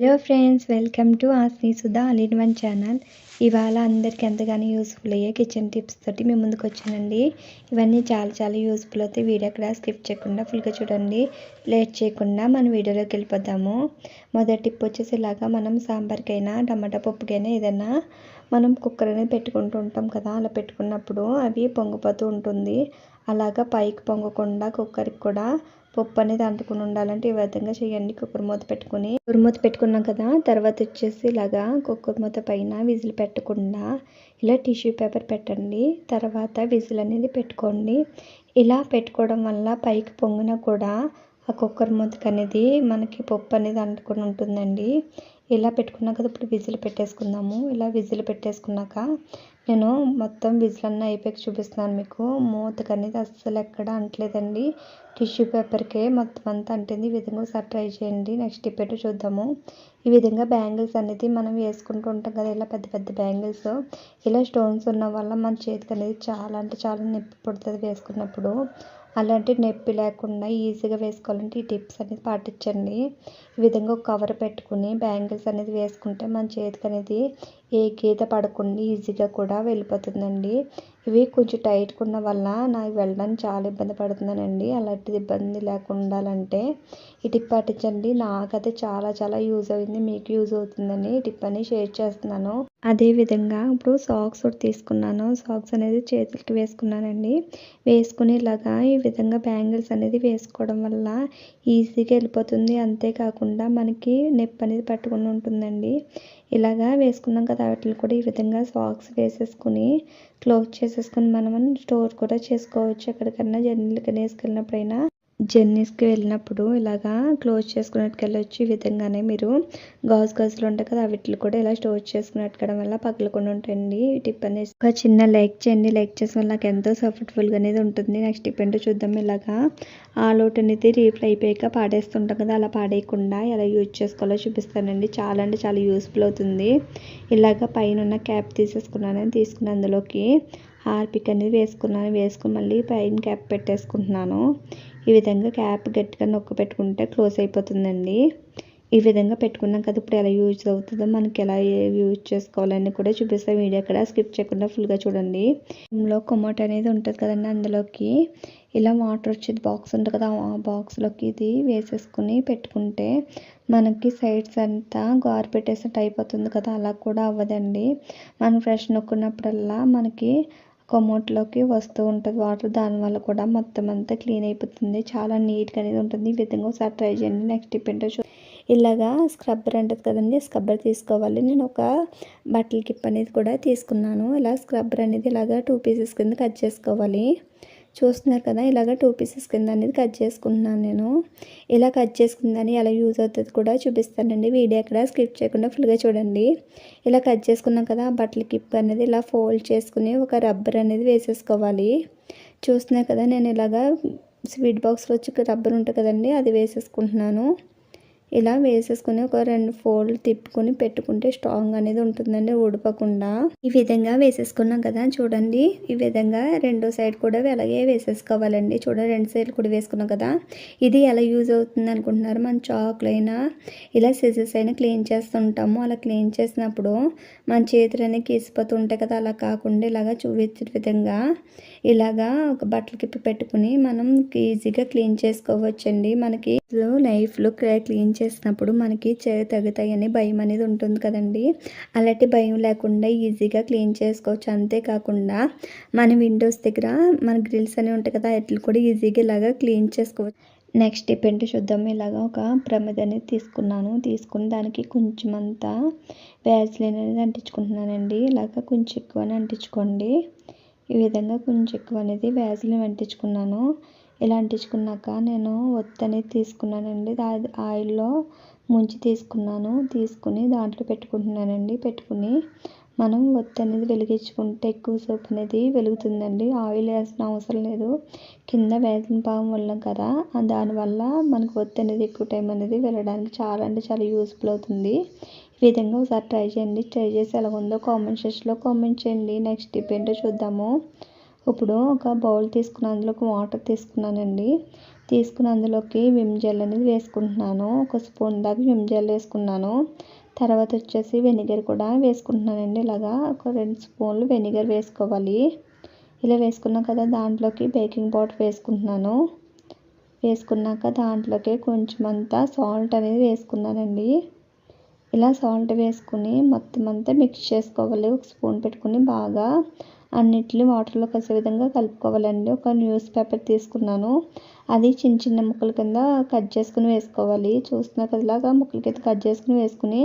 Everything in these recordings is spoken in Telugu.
Hello friends welcome to Asni Sudha all in one channel ఇవాళ అందరికీ ఎంతగానో యూస్ఫుల్ అయ్యే కిచెన్ టిప్స్ తోటి మేము ముందుకు వచ్చానండి ఇవన్నీ చాలా చాలా యూస్ఫుల్ అవుతాయి వీడియో అక్కడ స్కిప్ చేయకుండా ఫుల్గా చూడండి. లేట్ చేయకుండా మనం వీడియోలోకి వెళ్ళిపోదాము. మొదటి టిప్ వచ్చేసి ఇలాగా మనం సాంబార్కైనా టమాటా పప్పుకైనా ఏదైనా మనం కుక్కర్ అనేది పెట్టుకుంటూ ఉంటాం కదా అలా పెట్టుకున్నప్పుడు అవి పొంగిపోతూ ఉంటుంది. అలాగా పైకి పొంగకుండా కుక్కర్కి కూడా పప్పు అనేది అంటుకుని ఉండాలంటే ఈ విధంగా చేయండి. కుక్కర్ మూత పెట్టుకుని కుక్కర్ మూత పెట్టుకున్నాం కదా తర్వాత వచ్చేసి ఇలాగా కుక్కర్ మూత పైన విజిల్ పెట్టకుండా ఇలా టిష్యూ పేపర్ పెట్టండి. తర్వాత విజిల్ అనేది పెట్టుకోండి. ఇలా పెట్టుకోవడం వల్ల పైకి పొంగినా కూడా ఆ కుక్కర్ మూతకు అనేది మనకి పప్పు అనేది అంటుకుని ఉంటుందండి. ఇలా పెట్టుకున్నాక ఇప్పుడు విజిల్ పెట్టేసుకుందాము. ఇలా విజిల్ పెట్టేసుకున్నాక నేను మొత్తం విజిల్ అన్నీ అయిపోయాక చూపిస్తున్నాను మీకు. మూతకు అనేది అస్సలు ఎక్కడ అంటలేదండి. టిష్యూ పేపర్కే మొత్తం అంతా అంటుంది. ఈ విధంగా ఒకసారి ట్రై చేయండి. నెక్స్ట్ టిప్ చూద్దాము. ఈ విధంగా బ్యాంగిల్స్ అనేది మనం వేసుకుంటూ ఉంటాం కదా ఇలా పెద్ద పెద్ద బ్యాంగిల్స్. ఇలా స్టోన్స్ ఉన్న వల్ల మన చేతికి అనేది చాలా అంటే చాలా నొప్పి పుడుతుంది వేసుకున్నప్పుడు. అలాంటి నొప్పి లేకుండా ఈజీగా వేసుకోవాలంటే ఈ టిప్స్ అనేది పాటించండి. ఈ విధంగా ఒక కవర్ పెట్టుకుని బ్యాంగిల్స్ అనేది వేసుకుంటే మన చేతికి అనేది ఏ గీత పడకుండా ఈజీగా కూడా వెళ్ళిపోతుందండి. ఇవి కొంచెం టైట్గా ఉన్న వల్ల నాకు వెళ్ళడానికి చాలా ఇబ్బంది పడుతున్నానండి. అలాంటిది ఇబ్బంది లేకుండా ఉండాలంటే ఈ టిప్ పాటించండి నాకైతే చాలా చాలా యూజ్ అయింది. మీకు యూజ్ అవుతుందని టిప్ అని షేర్ చేస్తున్నాను. అదేవిధంగా ఇప్పుడు సాక్స్ ఒకటి తీసుకున్నాను. సాక్స్ అనేది చేతులకి వేసుకున్నానండి. వేసుకుని ఇలాగా ఈ విధంగా బ్యాంగిల్స్ అనేది వేసుకోవడం వల్ల ఈజీగా వెళ్ళిపోతుంది. అంతేకాకుండా మనకి నొప్పి అనేది పట్టుకుని ఉంటుందండి. ఇలాగా వేసుకున్నాం కదా వాటిని కూడా ఈ విధంగా సాక్స్ వేసేసుకుని క్లోజ్ చేసేసుకుని మనం స్టోర్ కూడా చేసుకోవచ్చు. ఎక్కడికన్నా జర్నీలకైనా వేసుకెళ్ళినప్పుడైనా జర్నీస్కి వెళ్ళినప్పుడు ఇలాగా క్లోజ్ చేసుకున్నట్టుకు వెళ్ళొచ్చు ఈ విధంగానే మీరు. గాజు గాజులు ఉంటాయి కదా వీటిని కూడా ఇలా స్టోర్ చేసుకున్నట్టుకోవడం వల్ల పగలకుండా ఉంటాయండి ఈ టిప్ అనేసి ఒక చిన్న లైక్ చేయండి. లైక్ చేసిన వల్ల నాకు ఎంతో సపోర్ట్ఫుల్గా అనేది ఉంటుంది. నెక్స్ట్ టిప్ ఏంటో చూద్దాం. ఇలాగా ఆ లోటు అనేది రీఫిల్ అయిపోయాక పాడేస్తుంటాం కదా అలా పాడేయకుండా ఎలా యూజ్ చేసుకోవాలో చూపిస్తానండి. చాలా అంటే చాలా యూస్ఫుల్ అవుతుంది. ఇలాగ పైన ఉన్న క్యాప్ తీసేసుకున్నాను. తీసుకుని అందులోకి హార్పిక్ అనేది వేసుకున్నాను. వేసుకుని మళ్ళీ పైన క్యాప్ పెట్టేసుకుంటున్నాను. ఈ విధంగా క్యాప్ గట్టిగా నొక్క పెట్టుకుంటే క్లోజ్ అయిపోతుందండి. ఈ విధంగా పెట్టుకున్నాం కదా ఇప్పుడు ఎలా యూజ్ అవుతుందో మనకి ఎలా యూజ్ చేసుకోవాలని కూడా చూపిస్తాం. వీడియో అక్కడ స్కిప్ చేయకుండా ఫుల్గా చూడండి. ఇందులో కొమోట్ అనేది ఉంటుంది కదండి అందులోకి. ఇలా వాటర్ వచ్చేది బాక్స్ ఉంటుంది కదా ఆ బాక్స్లోకి ఇది వేసేసుకుని పెట్టుకుంటే మనకి సైడ్స్ అంతా గారు పెట్టేసినట్టు అయిపోతుంది కదా అలా కూడా అవ్వదండి. మనం ఫ్రెష్ నొక్కున్నప్పుడల్లా మనకి కొమోట్లోకి వస్తూ ఉంటుంది. వాటర్ దానివల్ల కూడా మొత్తం అంతా క్లీన్ అయిపోతుంది. చాలా నీట్గా అనేది ఉంటుంది. ఈ విధంగా ఒకసారి ట్రై చేయండి. నెక్స్ట్ టిప్ ఏంటో చూ ఇలాగా స్క్రబ్బర్ అంటుంది కదండి. స్క్రబ్బర్ తీసుకోవాలి. నేను ఒక బట్టల కిప్ అనేది కూడా తీసుకున్నాను. ఇలా స్క్రబ్బర్ అనేది ఇలాగా టూ పీసెస్ కింద కట్ చేసుకోవాలి. చూస్తున్నారు కదా ఇలాగ టూ పీసెస్ కింద అనేది కట్ చేసుకుంటున్నాను నేను. ఇలా కట్ చేసుకుందని ఎలా యూజ్ అవుతుంది కూడా చూపిస్తానండి. వీడియో అక్కడ స్కిప్ చేయకుండా ఫుల్గా చూడండి. ఇలా కట్ చేసుకున్నాం కదా బట్టల కిప్ అనేది ఇలా ఫోల్డ్ చేసుకుని ఒక రబ్బర్ అనేది వేసేసుకోవాలి. చూస్తున్నారు కదా నేను ఇలాగా స్వీట్ బాక్స్లో వచ్చి రబ్బర్ ఉంటుంది కదండి అది వేసేసుకుంటున్నాను. ఇలా వేసేసుకుని ఒక రెండు ఫోల్డ్ తిప్పుకొని పెట్టుకుంటే స్ట్రాంగ్ అనేది ఉంటుందండి ఊడిపోకుండా. ఈ విధంగా వేసేసుకున్నాం కదా చూడండి. ఈ విధంగా రెండో సైడ్ కూడా అలాగే వేసేసుకోవాలండి. చూడండి రెండు సైడ్ కూడా వేసుకున్నాం కదా. ఇది ఎలా యూజ్ అవుతుంది అనుకుంటున్నారు? మన చాకులు అయినా ఇలా సిజెస్ అయినా క్లీన్ చేస్తుంటాము. అలా క్లీన్ చేసినప్పుడు మన చేతులు అనేవి కీసిపోతూ ఉంటాయి కదా. అలా కాకుండా ఇలాగా చూపించే విధంగా ఇలాగా ఒక బట్టలకి పెట్టుకుని మనం ఈజీగా క్లీన్ చేసుకోవచ్చండి. మనకి నైఫ్లు క్లీన్ చేసినప్పుడు మనకి తగ్గుతాయని భయం అనేది ఉంటుంది కదండి. అలాంటి భయం లేకుండా ఈజీగా క్లీన్ చేసుకోవచ్చు. అంతేకాకుండా మన విండోస్ దగ్గర మన గ్రిల్స్ అనేవి ఉంటాయి కదా వాటిని కూడా ఈజీగా ఇలాగా క్లీన్ చేసుకోవచ్చు. నెక్స్ట్ టిప్ ఏంటో చూద్దాం. ఇలాగ ఒక ప్రమిద అనేది తీసుకున్నాను. తీసుకుని దానికి కొంచెం అంతా వ్యాజ్లైన్ అనేది అంటించుకుంటున్నానండి. ఇలాగ కొంచెం ఎక్కువనే అంటించుకోండి. ఈ విధంగా కొంచెం ఎక్కువ అనేది వ్యాజ్లిన్ అంటించుకున్నాను ఇలా అంటించుకున్నాక నేను ఒత్తి అనేది తీసుకున్నానండి ఆయిల్లో ముంచి తీసుకున్నాను. తీసుకుని దాంట్లో పెట్టుకుంటున్నానండి. పెట్టుకుని మనం ఒత్తి అనేది వెలిగించుకుంటే ఎక్కువ సేపు అనేది వెలుగుతుందండి. ఆయిల్ వేసిన అవసరం లేదు. కింద వేసిన పాము వల్ల కదా. దానివల్ల మనకు ఒత్తి అనేది ఎక్కువ టైం అనేది వెళ్ళడానికి చాలా అంటే చాలా యూస్ఫుల్ అవుతుంది. ఈ విధంగా ఒకసారి ట్రై చేయండి. ట్రై చేసి ఎలా ఉందో కామెంట్ సెక్షన్లో కామెంట్ చేయండి. నెక్స్ట్ టిప్ ఏంటో చూద్దాము. ఇప్పుడు ఒక బౌల్ తీసుకున్నాను అందులో ఒక వాటర్ తీసుకున్నానండి. తీసుకుని అందులోకి విమ్ జెల్ అనేది వేసుకుంటున్నాను. ఒక స్పూన్ దాకా విమ్ జెల్ వేసుకున్నాను. తర్వాత వచ్చేసి వెనిగర్ కూడా వేసుకుంటున్నానండి. ఇలాగా ఒక రెండు స్పూన్లు వెనిగర్ వేసుకోవాలి. ఇలా వేసుకున్నాం కదా దాంట్లోకి బేకింగ్ పౌడర్ వేసుకుంటున్నాను. వేసుకున్నాక దాంట్లోకి కొంచెం అంతా సాల్ట్ అనేది వేసుకున్నానండి. ఇలా సాల్ట్ వేసుకుని మొత్తం అంతా మిక్స్ చేసుకోవాలి. ఒక స్పూన్ పెట్టుకుని బాగా అన్నిటిని వాటర్లో కలిసే విధంగా కలుపుకోవాలండి. ఒక న్యూస్ పేపర్ తీసుకున్నాను. అది చిన్న చిన్న ముక్కల కింద కట్ చేసుకుని వేసుకోవాలి. చూస్తున్నారు కదా ముక్కల కింద కట్ చేసుకుని వేసుకుని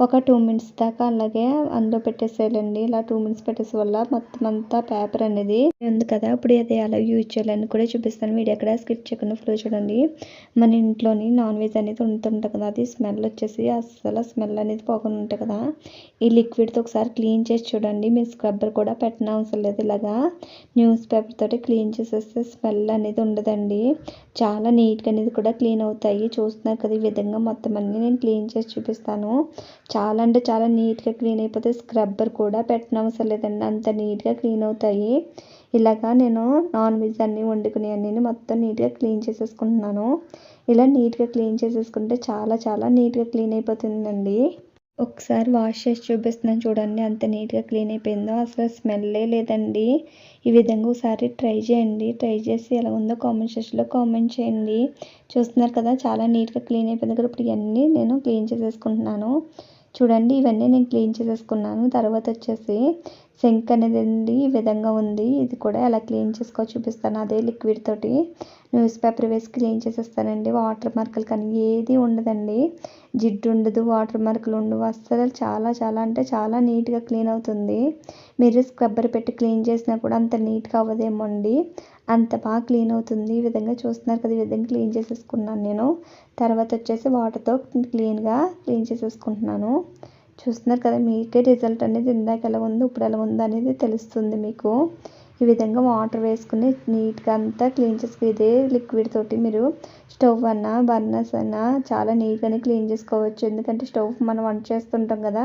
ఒక టూ మినిట్స్ దాకా అలాగే అందులో పెట్టేసేయాలండి. ఇలా టూ మినిట్స్ పెట్టేసే వల్ల మొత్తం అంతా పేపర్ అనేది ఉంది కదా. ఇప్పుడు అది అలా యూజ్ చేయాలని కూడా చూపిస్తాను. వీడియో ఎక్కడ స్కిప్ చేయకుండా ఫ్లో చూడండి. మన ఇంట్లోని నాన్ వెజ్ అనేది ఉంటుంటుంది కదా. అది స్మెల్ వచ్చేసి అస్సలు స్మెల్ అనేది పోకుండా ఉంటుంది కదా. ఈ లిక్విడ్తో ఒకసారి క్లీన్ చేసి చూడండి. మీరు స్క్రబ్బర్ కూడా పెట్టిన అవసరం లేదు. ఇలాగా న్యూస్ పేపర్ తోటి క్లీన్ చేసేస్తే స్మెల్ అనేది ఉండదండి. చాలా నీట్గా అనేది కూడా క్లీన్ అవుతాయి. చూస్తున్నారు కదా ఈ విధంగా మొత్తం అన్నీ నేను క్లీన్ చేసి చూపిస్తాను. చాలా అంటే చాలా నీట్గా క్లీన్ అయిపోతే స్క్రబ్బర్ కూడా పెట్టనవసరం లేదండి. అంత నీట్గా క్లీన్ అవుతాయి. ఇలాగా నేను నాన్ వెజ్ అన్నీ వండుకునే అన్నీ మొత్తం నీట్గా క్లీన్ చేసేసుకుంటున్నాను. ఇలా నీట్గా క్లీన్ చేసేసుకుంటే చాలా చాలా నీట్గా క్లీన్ అయిపోతుందండి. ఒకసారి వాష్ చేసి చూపిస్తున్నాను చూడండి అంత నీట్గా క్లీన్ అయిపోయిందో. అసలు స్మెల్లే లేదండి. ఈ విధంగా ఒకసారి ట్రై చేయండి. ట్రై చేసి ఎలా ఉందో కామెంట్ సెక్షన్లో కామెంట్ చేయండి. చూస్తున్నారు కదా చాలా నీట్గా క్లీన్ అయిపోయింది కదా. ఇప్పుడు ఇవన్నీ నేను క్లీన్ చేసేసుకుంటున్నాను. చూడండి ఇవన్నీ నేను క్లీన్ చేసేసుకున్నాను. తర్వాత వచ్చేసి సింక్ అనేది ఉంది ఈ విధంగా ఉంది. ఇది కూడా ఎలా క్లీన్ చేసుకో చూపిస్తాను. అదే లిక్విడ్ తోటి న్యూస్ పేపర్ వేసి క్లీన్ చేసేస్తానండి. వాటర్ మార్కులు కానీ ఏది ఉండదండి. జిడ్డు ఉండదు వాటర్ మార్కులు ఉండవు. అస్సలు చాలా చాలా అంటే చాలా నీట్గా క్లీన్ అవుతుంది. మీరు స్క్రబ్బర్ పెట్టి క్లీన్ చేసినా కూడా అంత నీట్గా అవ్వదేమో అండి. అంత బాగా క్లీన్ అవుతుంది. ఈ విధంగా చూస్తున్నారు కదా ఈ విధంగా క్లీన్ చేసేసుకున్నాను నేను. తర్వాత వచ్చేసి వాటర్తో క్లీన్గా క్లీన్ చేసేసుకుంటున్నాను. చూస్తున్నారు కదా మీకే రిజల్ట్ అనేది ఇందాక ఎలా ఉందో ఇప్పుడు ఎలా ఉందో అనేది తెలుస్తుంది మీకు. ఈ విధంగా వాటర్ వేసుకుని నీట్గా అంతా క్లీన్ చేసుకుని ఇదే లిక్విడ్ తోటి మీరు స్టవ్ అన్నా బర్నర్స్ అన్నా చాలా నీట్గానే క్లీన్ చేసుకోవచ్చు. ఎందుకంటే స్టవ్ మనం వంట చేస్తుంటాం కదా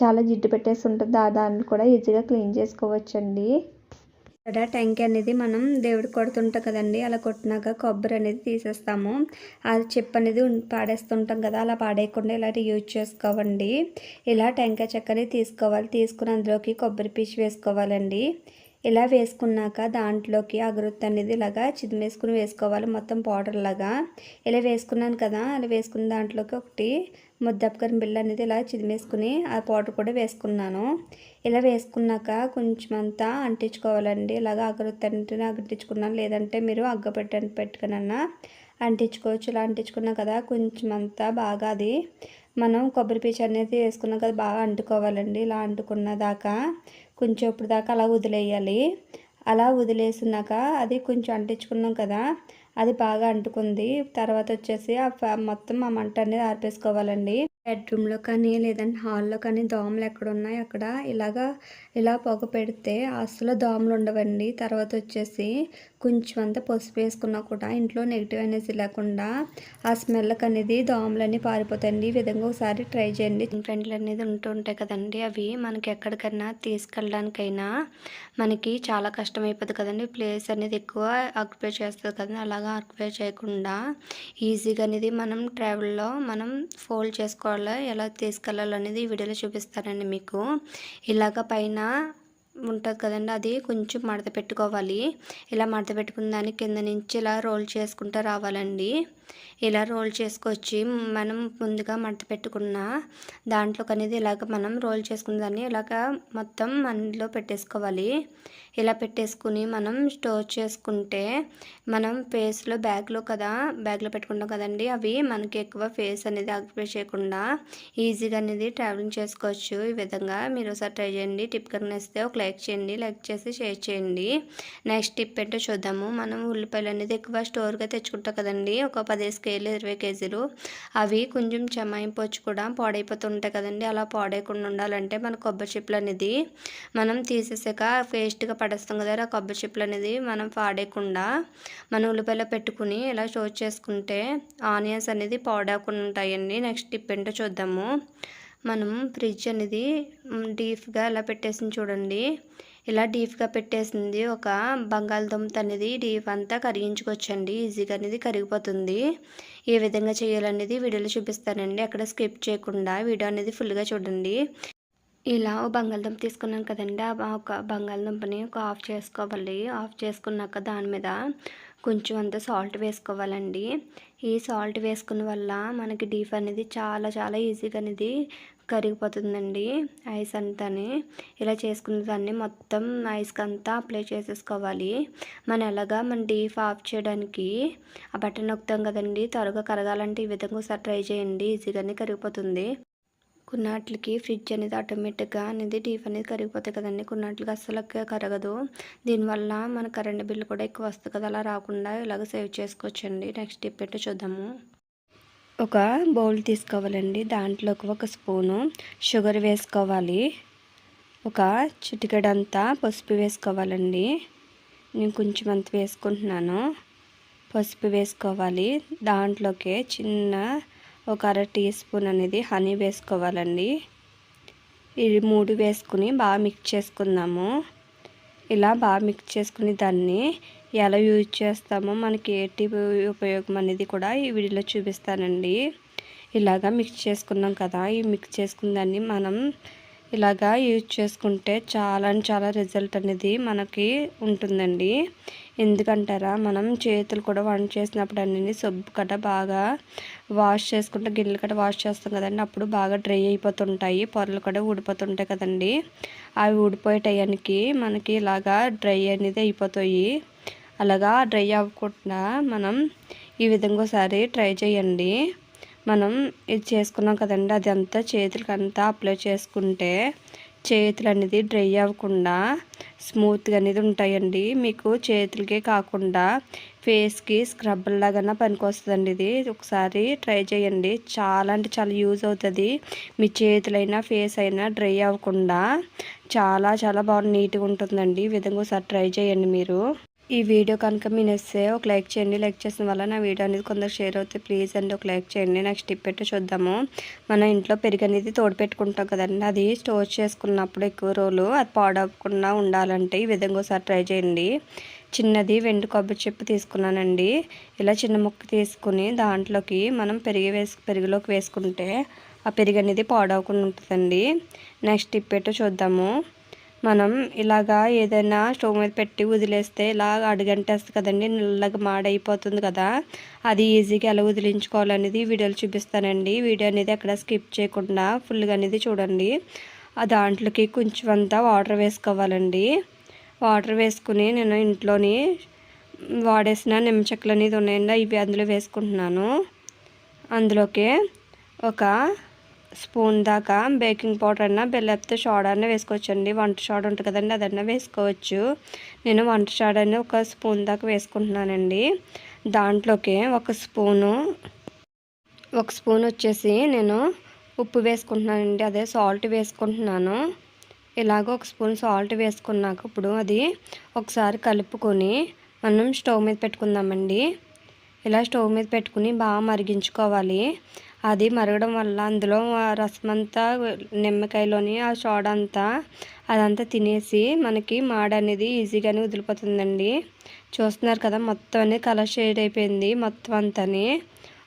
చాలా జిడ్డు పెట్టేసి ఉంటుంది దాన్ని కూడా ఈజీగా క్లీన్ చేసుకోవచ్చు అండి ఇక్కడ టెంకాయ అనేది మనం దేవుడు కొడుతుంటాం కదండి. అలా కొట్టినాక కొబ్బరి అనేది తీసేస్తాము. ఆ చెప్పు అనేది పాడేస్తుంటాం కదా అలా పాడేయకుండా ఇలాంటి యూజ్ చేసుకోవండి. ఇలా టెంకాయ చెక్కని తీసుకోవాలి. తీసుకుని అందులోకి కొబ్బరి పీచు వేసుకోవాలండి. ఇలా వేసుకున్నాక దాంట్లోకి అగరొత్తి అనేది ఇలాగా చిదిమేసుకుని వేసుకోవాలి. మొత్తం పౌడర్ లాగా. ఇలా వేసుకున్నాను కదా అలా వేసుకున్న దాంట్లోకి ఒకటి ముద్దపకరం బిళ్ళ అనేది ఇలా చిదిమేసుకుని ఆ పౌడర్ కూడా వేసుకున్నాను. ఇలా వేసుకున్నాక కొంచెం అంతా అంటించుకోవాలండి. ఇలాగ అగరొత్తి అంటే లేదంటే మీరు అగ్గ పెట్టండి అంటించుకోవచ్చు. ఇలా అంటించుకున్నా కదా కొంచెం అంతా బాగా అది మనం కొబ్బరి పీచు అనేది వేసుకున్నాక అది బాగా అంటుకోవాలండి. ఇలా అంటుకున్న దాకా కొంచెం ఇప్పుడు దాకా అలా వదిలేయాలి. అలా వదిలేసినాక అది కొంచెం అంటించుకున్నాం కదా అది బాగా అంటుకుంది. తర్వాత వచ్చేసి ఆ మొత్తం ఆ మంట అనేది ఆర్పేసుకోవాలండి. బెడ్రూమ్లో కానీ లేదంటే హాల్లో కానీ దోమలు ఎక్కడ ఉన్నాయి అక్కడ ఇలాగా ఇలా పొగ పెడితే అసలు దోమలు ఉండవండి. తర్వాత వచ్చేసి కొంచెం అంతా పసుపు వేసుకున్నా కూడా ఇంట్లో నెగిటివ్ అనేసి లేకుండా ఆ స్మెల్కి అనేది దోమలన్నీ పారిపోతాయండి. ఈ విధంగా ఒకసారి ట్రై చేయండి. ఫ్రెండ్లు అనేది ఉంటుంటాయి కదండి అవి. మనకి ఎక్కడికైనా తీసుకెళ్ళడానికైనా మనకి చాలా కష్టం కదండి. ప్లేస్ అనేది ఎక్కువ ఆక్యుపై చేస్తుంది కదండి. అలాగా ఆక్యుపై చేయకుండా ఈజీగా అనేది మనం ట్రావెల్లో మనం ఫోల్డ్ చేసుకోవాలి. ఎలా తీసుకెళ్ళాలనేది ఈ వీడియోలో చూపిస్తానండి మీకు. ఇలాగ పైన ఉంటుంది కదండి అది కొంచెం మడత పెట్టుకోవాలి. ఇలా మడత పెట్టుకున్న దాన్ని కింద నుంచి ఇలా రోల్ చేసుకుంటూ రావాలండి. ఇలా రోల్ చేసుకొచ్చి మనం ముందుగా మడత పెట్టుకున్న దాంట్లోకి అనేది ఇలాగ మనం రోల్ చేసుకున్న దాన్ని ఇలాగ మొత్తం అందులో పెట్టేసుకోవాలి. ఇలా పెట్టేసుకుని మనం స్టోర్ చేసుకుంటే మనం ఫేస్లో బ్యాగ్లో కదా బ్యాగ్లో పెట్టుకుంటాం కదండి అవి మనకి ఎక్కువ ఫేస్ అనేది ఆక్యుపై చేయకుండా ఈజీగా అనేది ట్రావెలింగ్ చేసుకోవచ్చు. ఈ విధంగా మీరు ఒకసారి ట్రై చేయండి. టిప్ కనుక ఒక లైక్ చేయండి లైక్ చేసి షేర్ చేయండి. నెక్స్ట్ టిప్ ఏంటో చూద్దాము. మనం ఉల్లిపాయలు అనేది ఎక్కువ స్టోర్గా తెచ్చుకుంటాం కదండి ఒక పది కేజీలు ఇరవై కేజీలు అవి కొంచెం చెమాయింపొచ్చు కూడా పాడైపోతుంటాయి కదండి. అలా పాడైకుండా ఉండాలంటే మన కొబ్బరి చిప్పులు అనేది మనం తీసేసాక వేస్ట్గా పడేస్తాం కదా ఆ కొబ్బరి చిప్పులు అనేది మనం పాడేయకుండా మన ఉల్లిపాయలో పెట్టుకుని ఇలా స్టోర్ చేసుకుంటే ఆనియన్స్ అనేది పాడవకుండా ఉంటాయండి. నెక్స్ట్ టిప్ ఏంటో చూద్దాము. మనం ఫ్రిడ్జ్ అనేది డీప్గా ఇలా పెట్టేసి చూడండి. ఇలా డీప్గా పెట్టేసింది. ఒక బంగాళదుంప అనేది డీప్ అంతా కరిగించుకోవచ్చండి. ఈజీగా అనేది కరిగిపోతుంది. ఏ విధంగా చేయాలనేది వీడియోలో చూపిస్తానండి. అక్కడ స్కిప్ చేయకుండా వీడియో అనేది ఫుల్గా చూడండి. ఇలా బంగాళదుంప తీసుకున్నాం కదండి. ఆ ఒక బంగాళదుంపని ఒక ఆఫ్ చేసుకోవాలి. ఆఫ్ చేసుకున్నాక దాని మీద కొంచెం అంత సాల్ట్ వేసుకోవాలండి. ఈ సాల్ట్ వేసుకున్న వల్ల మనకి డీప్ అనేది చాలా చాలా ఈజీగా అనేది కరిగిపోతుందండి ఐస్ అంతాని. ఇలా చేసుకున్న దాన్ని మొత్తం ఐస్కి అంతా అప్లై చేసేసుకోవాలి. మనం ఎలాగా మన డీప్ ఆఫ్ చేయడానికి ఆ బటన్ నొక్కుతాం కదండి. త్వరగా కరగాలంటే ఈ విధంగా ఒకసారి ట్రై చేయండి. ఈజీగానే కరిగిపోతుంది. కొన్నాట్లకి ఫ్రిడ్జ్ అనేది ఆటోమేటిక్గా అనేది డీప్ అనేది కరిగిపోతాయి కదండి. కొన్నాట్లకి అస్సలు కరగదు. దీనివల్ల మన కరెంట్ బిల్లు కూడా ఎక్కువ వస్తుంది కదా. అలా రాకుండా ఇలాగ సేవ్ చేసుకోవచ్చండి. నెక్స్ట్ టిప్ ఏంటో చూద్దాము. ఒక బౌల్ తీసుకోవాలండి. దాంట్లోకి ఒక స్పూను షుగర్ వేసుకోవాలి. ఒక చిటికెడంతా పసుపు వేసుకోవాలండి. నేను కొంచెం అంత వేసుకుంటున్నాను. పసుపు వేసుకోవాలి. దాంట్లోకి చిన్న ఒక అర టీ స్పూన్ అనేది హనీ వేసుకోవాలండి. ఇది మూడు వేసుకుని బాగా మిక్స్ చేసుకుందాము. ఇలా బాగా మిక్స్ చేసుకుని దాన్ని ఎలా యూజ్ చేస్తామో మనకి ఏటి ఉపయోగం అనేది కూడా ఈ వీడియోలో చూపిస్తానండి. ఇలాగా మిక్స్ చేసుకున్నాం కదా ఈ మిక్స్ చేసుకున్న దాన్ని మనం ఇలాగా యూజ్ చేసుకుంటే చాలా చాలా రిజల్ట్ అనేది మనకి ఉంటుందండి. ఎందుకంటారా మనం చేతులు కూడా వంట చేసినప్పుడు అన్నీ సబ్బు కట్ట బాగా వాష్ చేసుకుంటే గిన్నెలు కట్ట వాష్ చేస్తాం కదండి అప్పుడు బాగా డ్రై అయిపోతుంటాయి పొరలు కూడా ఊడిపోతుంటాయి కదండి. అవి ఊడిపోయే టయానికి మనకి ఇలాగా డ్రై అనేది అయిపోతాయి. అలాగా డ్రై అవ్వకుండా మనం ఈ విధంగా ఒకసారి ట్రై చేయండి. మనం ఇది చేసుకున్నాం కదండి అది అంతా చేతులకి అంతా అప్లై చేసుకుంటే చేతులు అనేది డ్రై అవ్వకుండా స్మూత్గా అనేది ఉంటాయండి. మీకు చేతులకే కాకుండా ఫేస్కి స్క్రబ్ లాగా పనికొస్తుందండి ఇది. ఒకసారి ట్రై చేయండి. చాలా అంటే చాలా యూజ్ అవుతుంది. మీ చేతులైనా ఫేస్ అయినా డ్రై అవ్వకుండా చాలా చాలా బాగా నీట్గా ఉంటుందండి. ఈ విధంగా ఒకసారి ట్రై చేయండి మీరు. ఈ వీడియో కనుక మీ నచ్చితే ఒక లైక్ చేయండి. లైక్ చేసిన వల్ల నా వీడియో అనేది కొందరు షేర్ అవుతుంది ప్లీజ్ అండి ఒక లైక్ చేయండి. నెక్స్ట్ టిప్ పెట్టి చూద్దాము. మన ఇంట్లో పెరుగు అనేది తోడు పెట్టుకుంటాం కదండి. అది స్టోర్ చేసుకున్నప్పుడు ఎక్కువ రోజులు అది పాడవకుండా ఉండాలంటే ఈ విధంగా ఒకసారి ట్రై చేయండి. చిన్నది వెండి కొబ్బరి చెప్పు తీసుకున్నానండి. ఇలా చిన్న ముక్క తీసుకుని దాంట్లోకి మనం పెరిగి వేసు పెరుగులోకి వేసుకుంటే ఆ పెరుగు అనేది పాడవకుండా ఉంటుందండి. నెక్స్ట్ టిప్ పెట్టి చూద్దాము. మనం ఇలాగా ఏదైనా స్టవ్ మీద పెట్టి వదిలేస్తే ఇలా అడుగంటేస్తుంది కదండి నల్లగా మాడైపోతుంది కదా. అది ఈజీగా ఎలా వదిలించుకోవాలనేది వీడియోలు చూపిస్తానండి. వీడియో అనేది ఎక్కడ స్కిప్ చేయకుండా ఫుల్గా అనేది చూడండి. ఆ దాంట్లోకి కొంచెం అంతా వాటర్ వేసుకోవాలండి. వాటర్ వేసుకుని నేను ఇంట్లోని వాడేసిన నిమ్మచెక్కలు అనేది ఉన్నాయండి ఇవి అందులో వేసుకుంటున్నాను. అందులోకి ఒక స్పూన్ దాకా బేకింగ్ పౌడర్ అన్న బెల్లప్తో సోడా అన్న వేసుకోవచ్చండి. వంట సోడా ఉంటుంది కదండి అదన్నా వేసుకోవచ్చు. నేను వంట సోడా ఒక స్పూన్ దాకా వేసుకుంటున్నానండి. దాంట్లోకి ఒక స్పూను ఒక స్పూన్ వచ్చేసి నేను ఉప్పు వేసుకుంటున్నానండి. అదే సాల్ట్ వేసుకుంటున్నాను. ఇలాగ ఒక స్పూన్ సాల్ట్ వేసుకున్నాక ఇప్పుడు అది ఒకసారి కలుపుకొని మనం స్టవ్ మీద పెట్టుకుందామండి. ఇలా స్టవ్ మీద పెట్టుకుని బాగా మరిగించుకోవాలి. అది మరగడం వల్ల అందులో రసం అంతా నిమ్మకాయలోని ఆ సోడా అంతా అదంతా తినేసి మనకి మాడ అనేది ఈజీగానే వదిలిపోతుందండి. చూస్తున్నారు కదా మొత్తం అనేది కలర్ షేడ్ అయిపోయింది మొత్తం అంతని.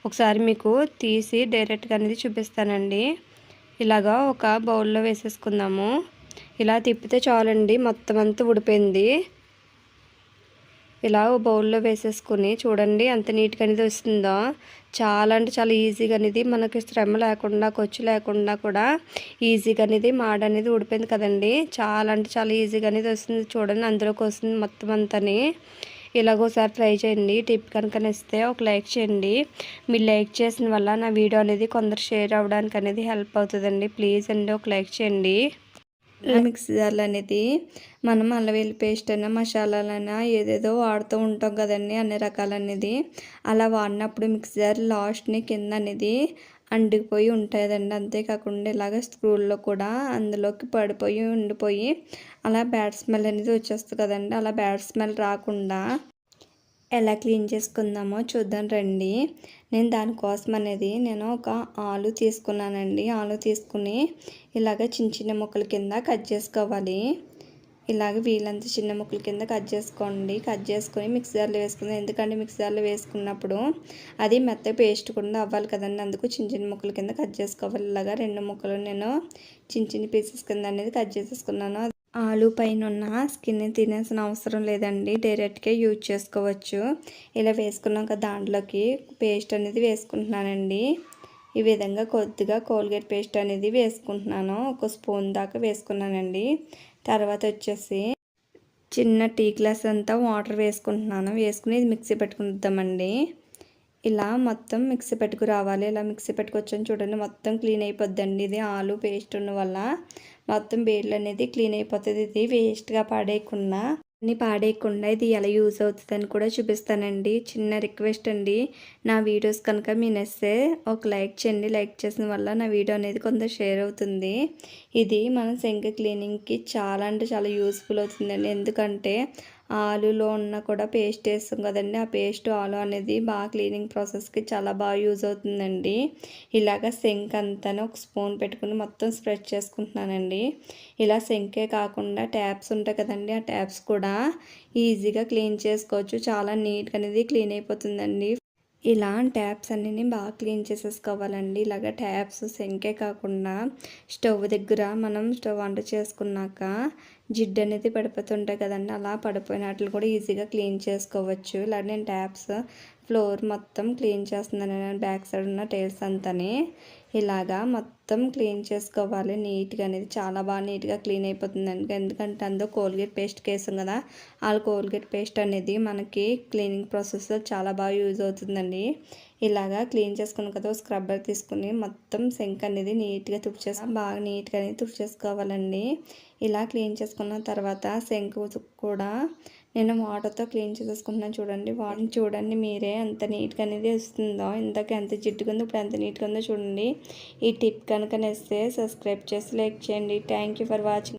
ఒకసారి మీకు తీసి డైరెక్ట్గా అనేది చూపిస్తానండి. ఇలాగా ఒక బౌల్లో వేసేసుకుందాము. ఇలా తిప్పితే చాలండి మొత్తం అంతా ఉడిపోయింది ఇలా బౌల్లో వేసేసుకుని చూడండి ఎంత నీట్గా అనేది వస్తుందో? చాలా అంటే చాలా ఈజీగా అనేది మనకి శ్రమ లేకుండా ఖర్చు లేకుండా కూడా ఈజీగా అనేది మాడ అనేది ఉడిపోయింది కదండి. చాలా అంటే చాలా ఈజీగా అనేది వస్తుంది చూడండి అందులోకి వస్తుంది మొత్తం అంతని. ఇలాగోసారి ట్రై చేయండి. టిప్ కనుక ఇస్తే ఒక లైక్ చేయండి. మీరు లైక్ చేసిన వల్ల నా వీడియో అనేది కొందరు షేర్ అవ్వడానికి అనేది హెల్ప్ అవుతుందండి. ప్లీజ్ అండి ఒక లైక్ చేయండి. మిక్సీ జార్లు అనేది మనం అల్లవెల్లి పేస్ట్ అయినా మసాలాలైనా ఏదేదో వాడుతూ ఉంటాం కదండి అన్ని రకాలనేది. అలా వాడినప్పుడు మిక్సీ జార్ లాస్ట్ని కింద అనేది అండిపోయి ఉంటుందండి. అంతేకాకుండా ఇలాగ స్క్రూల్లో కూడా అందులోకి పడిపోయి ఉండిపోయి అలా బ్యాడ్ స్మెల్ అనేది వచ్చేస్తుంది కదండి. అలా బ్యాడ్ స్మెల్ రాకుండా ఎలా క్లీన్ చేసుకుందామో చూద్దాం రండి. నేను దానికోసం అనేది నేను ఒక ఆలు తీసుకున్నానండి. ఆలు తీసుకుని ఇలాగ చిన్న చిన్న ముక్కల కింద కట్ చేసుకోవాలి. ఇలాగ వీలంత చిన్న ముక్కల కింద కట్ చేసుకోండి. కట్ చేసుకొని మిక్సీ వేసుకుందాం. ఎందుకంటే మిక్సీ వేసుకున్నప్పుడు అది మెత్త పేస్ట్ కూడా అవ్వాలి కదండి. అందుకు చిన్న చిన్న ముక్కల కింద కట్ చేసుకోవాలి. ఇలాగా రెండు ముక్కలు నేను చిన్న చిన్న పీసెస్ కింద అనేది కట్ చేసేసుకున్నాను. ఆలు పైన ఉన్న స్కిన్ తినేసిన అవసరం లేదండి. డైరెక్ట్గా యూజ్ చేసుకోవచ్చు. ఇలా వేసుకున్నాక దాంట్లోకి పేస్ట్ అనేది వేసుకుంటున్నానండి. ఈ విధంగా కొద్దిగా కోల్గేట్ పేస్ట్ అనేది వేసుకుంటున్నాను. ఒక స్పూన్ దాకా వేసుకున్నానండి. తర్వాత వచ్చేసి చిన్న టీ గ్లాస్ అంతా వాటర్ వేసుకుంటున్నాను. వేసుకుని ఇది మిక్సీ పెట్టుకుందామండి ఇలా మొత్తం మిక్సీ పెట్టుకు రావాలి. ఇలా మిక్సీ పెట్టుకొచ్చని చూడండి మొత్తం క్లీన్ అయిపోద్దండి. ఇది ఆలు పేస్ట్ ఉన్న వల్ల మొత్తం బేర్లు అనేది క్లీన్ అయిపోతుంది. ఇది వేస్ట్గా పాడేయకుండా అన్ని పాడేయకుండా ఇది ఎలా యూజ్ అవుతుందని కూడా చూపిస్తానండి. చిన్న రిక్వెస్ట్ అండి. నా వీడియోస్ కనుక మీ నచ్చితే ఒక లైక్ చేయండి. లైక్ చేసిన వల్ల నా వీడియో అనేది కొంత షేర్ అవుతుంది. ఇది మన శంఖ క్లీనింగ్కి చాలా అంటే చాలా యూస్ఫుల్ అవుతుందండి. ఎందుకంటే ఆలులో ఉన్న కూడా పేస్ట్ వేస్తాం కదండి. ఆ పేస్ట్ ఆలు అనేది బాగా క్లీనింగ్ ప్రాసెస్కి చాలా బాగా యూజ్ అవుతుందండి. ఇలాగ సెంక్ అంతానే ఒక స్పూన్ పెట్టుకుని మొత్తం స్ప్రెడ్ చేసుకుంటున్నానండి. ఇలా సెంకే కాకుండా ట్యాప్స్ ఉంటాయి కదండి. ఆ ట్యాప్స్ కూడా ఈజీగా క్లీన్ చేసుకోవచ్చు. చాలా నీట్గా అనేది క్లీన్ అయిపోతుందండి. ఇలా ట్యాప్స్ అన్నీ బాగా క్లీన్ చేసేసుకోవాలండి. ఇలాగ ట్యాప్స్ సెంకే కాకుండా స్టవ్ దగ్గర మనం స్టవ్ వంట చేసుకున్నాక జిడ్డు అనేది పడిపోతుంటాయి కదండి. అలా పడిపోయినట్లు కూడా ఈజీగా క్లీన్ చేసుకోవచ్చు. ఇలా నేను ట్యాప్స్ ఫ్లోర్ మొత్తం క్లీన్ చేస్తున్నాను. బ్యాక్ సైడ్ ఉన్న టైల్స్ అంతని ఇలాగా మొత్తం మొత్తం క్లీన్ చేసుకోవాలి. నీట్గా అనేది చాలా బాగా నీట్గా క్లీన్ అయిపోతుందండి ఎందుకంటే అందులో కోల్గేట్ పేస్ట్ వేసాం కదా ఆ కోల్గేట్ పేస్ట్ అనేది మనకి క్లీనింగ్ ప్రాసెస్లో చాలా బాగా యూజ్ అవుతుందండి. ఇలాగా క్లీన్ చేసుకున్న కదా స్క్రబ్బర్ తీసుకుని మొత్తం సింక్ అనేది నీట్గా తుడిచేసి బాగా నీట్గా అనేది తుడిచేసుకోవాలండి. ఇలా క్లీన్ చేసుకున్న తర్వాత సెంక్ కూడా నేను వాటర్తో క్లీన్ చేసేసుకుంటున్నాను చూడండి. వాటిని చూడండి మీరే. ఎంత నీట్గా అనేది వస్తుందో ఇంతకు ఎంత జిడ్డుగా ఉందో ఇప్పుడు ఎంత నీట్గా ఉందో చూడండి. ఈ టిప్ కనుక నేస్తే సబ్స్క్రైబ్ చేసి లైక్ చేయండి. Thank for watching